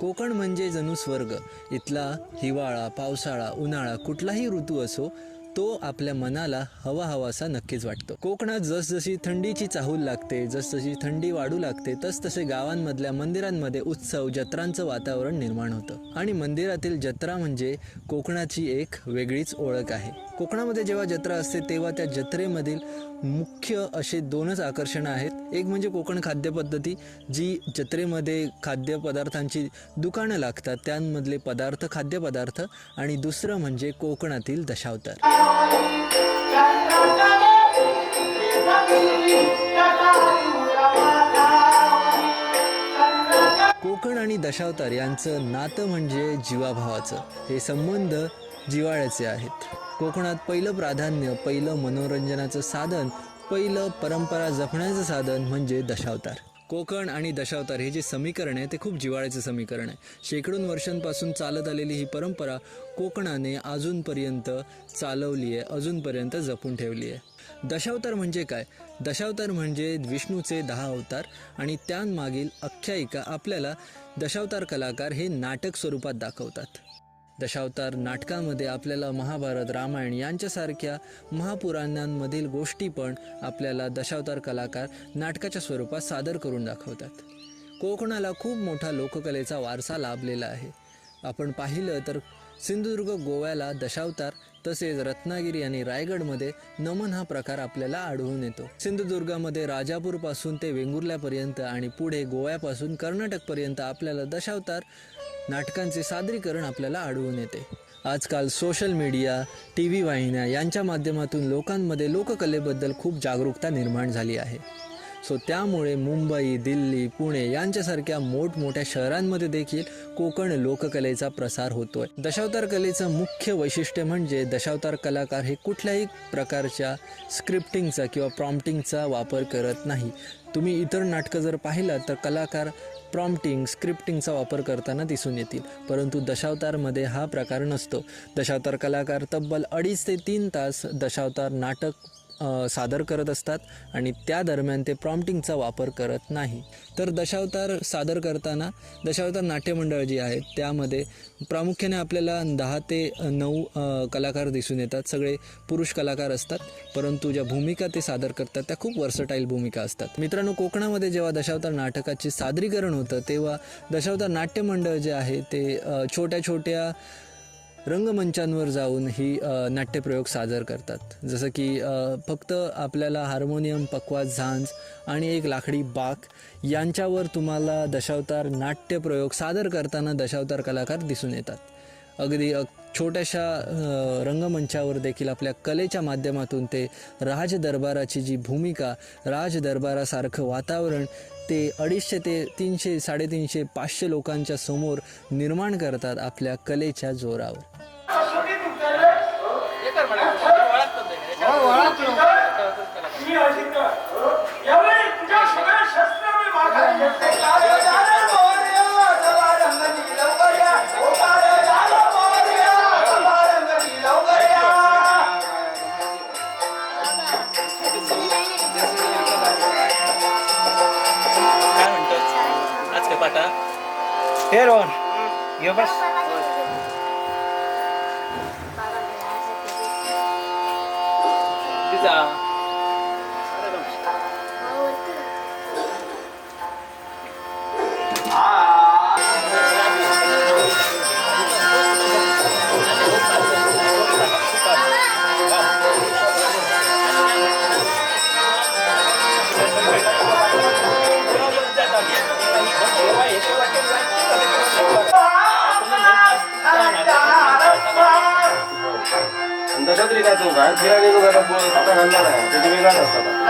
कोकण म्हणजे जणू स्वर्ग. इथला हिवाळा पावसाळा उन्हाळा कुठलाही ऋतू असो तो आपल्या मनाला हवा हवासा नक्कीच वाटतो. कोकणात जसजशी थंडीची चाहूल लागते जसजशी थंडी वाढू लागते तसतसे गावांमधल्या मंदिरांमध्ये उत्सव जत्रांचं वातावरण निर्माण होतं. आणि मंदिरातील जत्रा म्हणजे कोकणाची एक वेगळीच ओळख आहे. कोकणामध्ये जेव्हा जत्रा असते तेव्हा त्या जत्रेमधील मुख्य असे दोनच आकर्षणं आहेत. एक म्हणजे कोकण खाद्यपद्धती जी जत्रेमध्ये खाद्यपदार्थांची दुकानं लागतात त्यांमधले पदार्थ खाद्यपदार्थ आणि दुसरं म्हणजे कोकणातील दशावतार. कोकण आणि दशावतार यांचं नातं म्हणजे जीवाभावाचं. हे संबंध जिवाळ्याचे आहेत. कोकणात पहिलं प्राधान्य पहिलं मनोरंजनाचं साधन पहिलं परंपरा जपण्याचं साधन म्हणजे दशावतार. कोकण आणि दशावतार हे जे समीकरण आहे ते खूप जिवाळ्याचं समीकरण आहे. शेकडोन वर्षांपासून चालत आलेली ही परंपरा कोकणाने अजूनपर्यंत चालवली आहे अजूनपर्यंत जपून ठेवली आहे. दशावतार म्हणजे काय? दशावतार म्हणजे विष्णूचे दहा अवतार आणि त्यांमागील आख्यायिका आपल्याला दशावतार कलाकार हे नाटक स्वरूपात दाखवतात. दशावतार नाटकामध्ये आपल्याला महाभारत रामायण यांच्यासारख्या महापुराणांमधील गोष्टी पण आपल्याला दशावतार कलाकार नाटकाच्या स्वरूपात सादर करून दाखवतात. कोकणाला खूप मोठा लोककलेचा वारसा लाभलेला आहे. आपण पाहिलं तर सिंधुदुर्ग गोव्याला दशावतार तसेच रत्नागिरी आणि रायगडमध्ये नमन हा प्रकार आपल्याला आढळून येतो. सिंधुदुर्गामध्ये राजापूरपासून ते वेंगुर्ल्यापर्यंत आणि पुढे गोव्यापासून कर्नाटकपर्यंत आपल्याला दशावतार नाटकांचे सादरीकरण आपल्याला आढळून येते. आजकाल सोशल मीडिया टी व्ही वाहिन्या यांच्या माध्यमातून लोकांमध्ये लोककलेबद्दल खूप जागरूकता निर्माण झाली आहे. सो त्यामुळे मुंबई दिल्ली पुणे यांच्यासारख्या मोठमोठ्या शहरांमध्ये देखील कोकण लोककलेचा प्रसार होतोय. दशावतार कलेचं मुख्य वैशिष्ट्य म्हणजे दशावतार कलाकार हे कुठल्याही प्रकारच्या स्क्रिप्टिंगचा किंवा प्रॉम्प्टिंगचा वापर करत नाही. तुम्ही इतर नाटकं जर पाहिलात तर कलाकार प्रॉम्प्टिंग स्क्रिप्टिंगचा वापर करताना दिसून येतील. परंतु दशावतारमध्ये हा प्रकार नसतो. दशावतार कलाकार तब्बल अडीच ते तीन तास दशावतार नाटक सादर करत असतात आणि त्या दरम्यान ते प्रॉम्प्टिंगचा वापर करत नाही. तर दशावतार सादर करताना दशावतार नाट्यमंडळ जी आहेत त्यामध्ये प्रामुख्याने आपल्याला दहा ते नऊ कलाकार दिसून येतात. सगळे पुरुष कलाकार असतात परंतु ज्या भूमिका ते सादर करतात त्या खूप वर्सटाईल भूमिका असतात. मित्रांनो कोकणामध्ये जेव्हा दशावतार नाटकाचे सादरीकरण होतं तेव्हा दशावतार नाट्यमंडळ जे आहे ते छोट्या छोट्या रंगमंचांवर जाऊन ही नाट्यप्रयोग सादर करतात. जसं की फक्त आपल्याला हार्मोनियम पक्वा झांज आणि एक लाकडी बाक यांच्यावर तुम्हाला दशावतार नाट्यप्रयोग सादर करताना दशावतार कलाकार दिसून येतात. अगदी छोट्याशा रंगमंचावर देखील आपल्या कलेच्या माध्यमातून ते राजदरबाराची जी भूमिका राजदरबारासारखं वातावरण ते अडीचशे ते तीनशे साडेतीनशे पाचशे लोकांच्या समोर निर्माण करतात आपल्या कलेच्या जोरावर. काय म्हणतो आज काय पाटा? हे रोहन ये बस. दशावतरी काय तू बाहेर फिरायला गेलो का आता घालणार आहे त्याची वेगळाच असतात